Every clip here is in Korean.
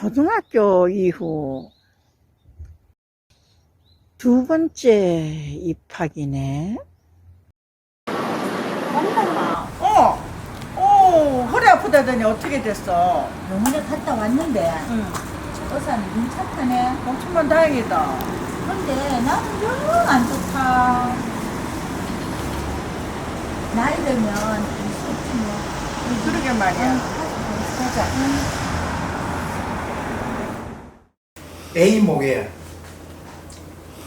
초등학교 이후 두 번째 입학이네. 엄마 어, 어, 허리 아프다더니 어떻게 됐어? 병원에 갔다 왔는데 응, 의사는 괜찮다네 엄청만 다행이다. 근데 나는 영 안 좋다 나이 들면 할수 없지 뭐 그러게 말이야. 가 자 A 목에.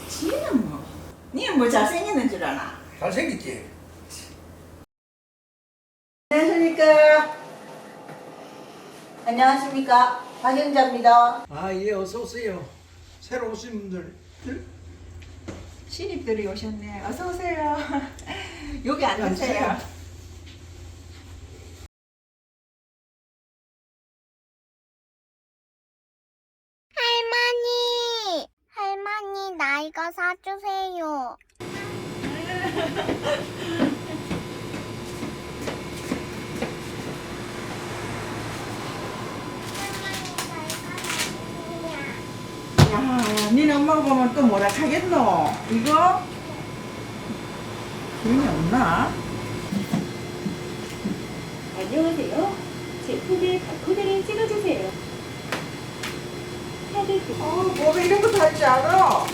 지는 뭐? 니는 뭐 잘생기는 줄 아나? 잘생겼지? 안녕하십니까? 안녕하십니까? 박영자입니다. 아, 예, 어서 오세요. 새로 오신 분들. 신입들이 오셨네. 어서 오세요. 여기 앉으세요. 할머니, 할머니, 나 이거 사주세요. 야, 니네 엄마가 보면 또 뭐라 하겠노? 이거? 기운이 없나? 안녕하세요. 제품의 바코드를 찍어주세요. 카드 그- 어, 몸에 이런 것도 할줄 알아?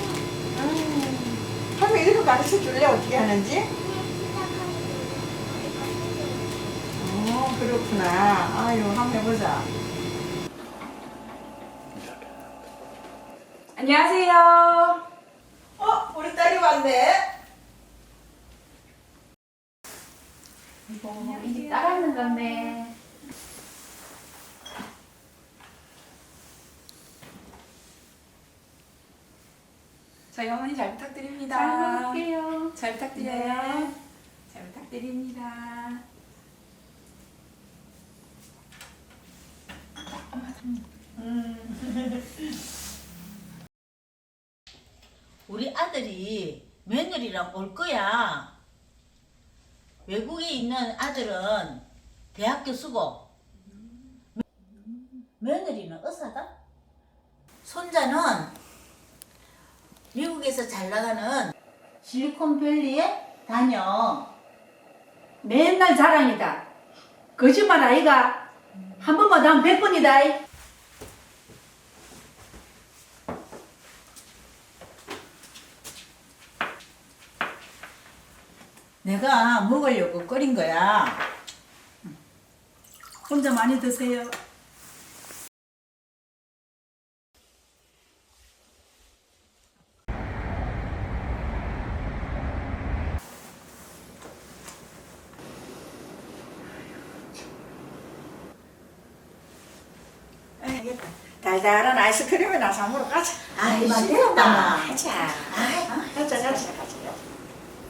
이런 거 가르쳐 줄래? 어떻게 하는지? 어, 그렇구나. 아유, 한번 해보자. 안녕하세요. 어, 우리 딸이 왔네. 어, 이제 따라하는 건데. 저희 어머니 잘 부탁드립니다. 잘 먹을게요. 잘 부탁드려요. 잘 부탁드립니다. 우리 아들이 며느리랑 올 거야. 외국에 있는 아들은 대학교 쓰고 며느리는 의사다. 손자는 미국에서 잘 나가는 실리콘밸리에 다녀. 맨날 자랑이다. 거짓말 아이가. 한 번만 하면 백 번이다. 내가 먹으려고 끓인 거야. 혼자 많이 드세요. 알겠다. 달달한 아이스크림이나 사 먹으러 가자. 아이, 맛있다. 맛있다. 가자. 아이, 가자, 가자, 가자.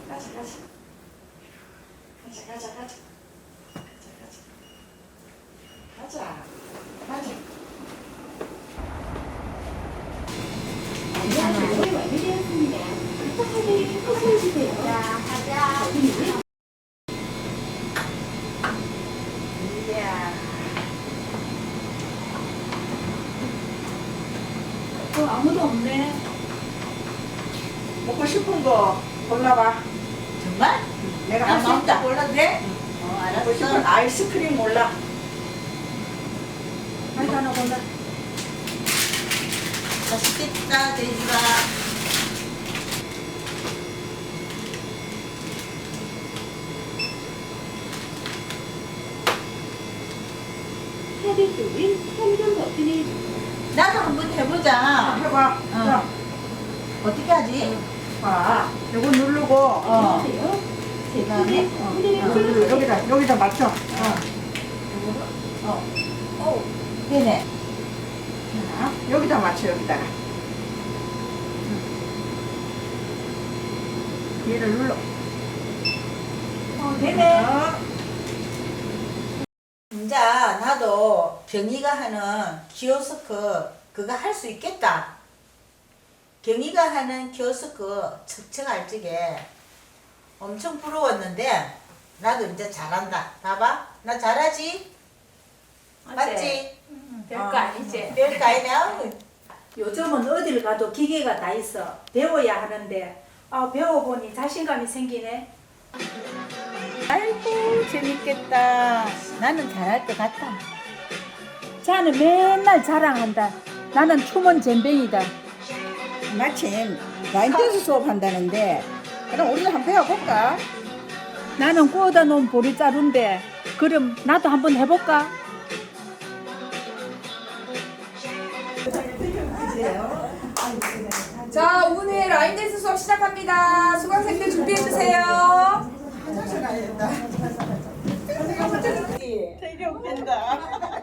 가자, 가자. 가자, 가자, 가자. 가자, 가자. 가자. 가자. 안녕하세요. 완료되었습니다. 부탁하니 포스해주세요. 자, 가자. 이야. 어, 아무도 없네. 먹고 싶은 거 골라봐. 정말? 내가 나할수 있다. 골라도 돼? 어, 먹고 싶은 알았어. 아이스크림 몰라. 빨리 하나 골라. 맛있겠다, 돼지가. 카드 쪽은 현금 버튼을 나도 한번 해보자. 해봐. 어. 자, 어떻게 하지? 봐. 요거 누르고. 어. 그다음에 제품의 어. 어. 여기다, 여기다 맞춰. 어. 어. 오, 되네. 자, 여기다 맞춰, 여기다가. 얘를 눌러. 어, 되네. 어. 이제 나도 경희가 하는 키오스크 그거 할 수 있겠다. 경희가 하는 키오스크 척척 알지게 엄청 부러웠는데 나도 이제 잘한다. 봐봐, 나 잘하지? 맞지? 별거 아니지. 별거. 아우. 요즘은 어딜 가도 기계가 다 있어. 배워야 하는데 아, 배워보니 자신감이 생기네. 아이고 재밌겠다. 나는 잘할 것 같다. 자는 맨날 자랑한다. 나는 춤은 젬병이다. 마침 라인댄스 수업 한다는데 그럼 우리도 한번 배워볼까? 나는 구워다 놓은 보리 자루인데 그럼 나도 한번 해볼까? 자, 오늘 라인 댄스 수업 시작합니다. 수강생들 준비해 주세요. 되게 웃긴다.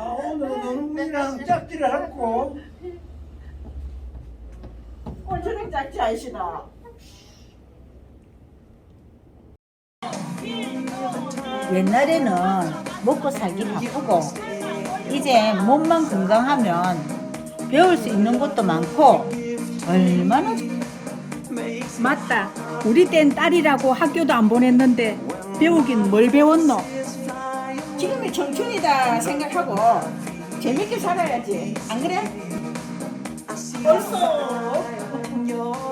아 오늘은 어머니랑 짝지를 않고 저녁 짝지 아시나? 옛날에는 먹고 살기 바쁘고 이제 몸만 건강하면 배울 수 있는 것도 많고 얼마나 맞다. 우리 땐 딸이라고 학교도 안 보냈는데 배우긴 뭘 배웠노? 지금이 청춘이다 생각하고 재밌게 살아야지 안 그래? 벌써 Oh.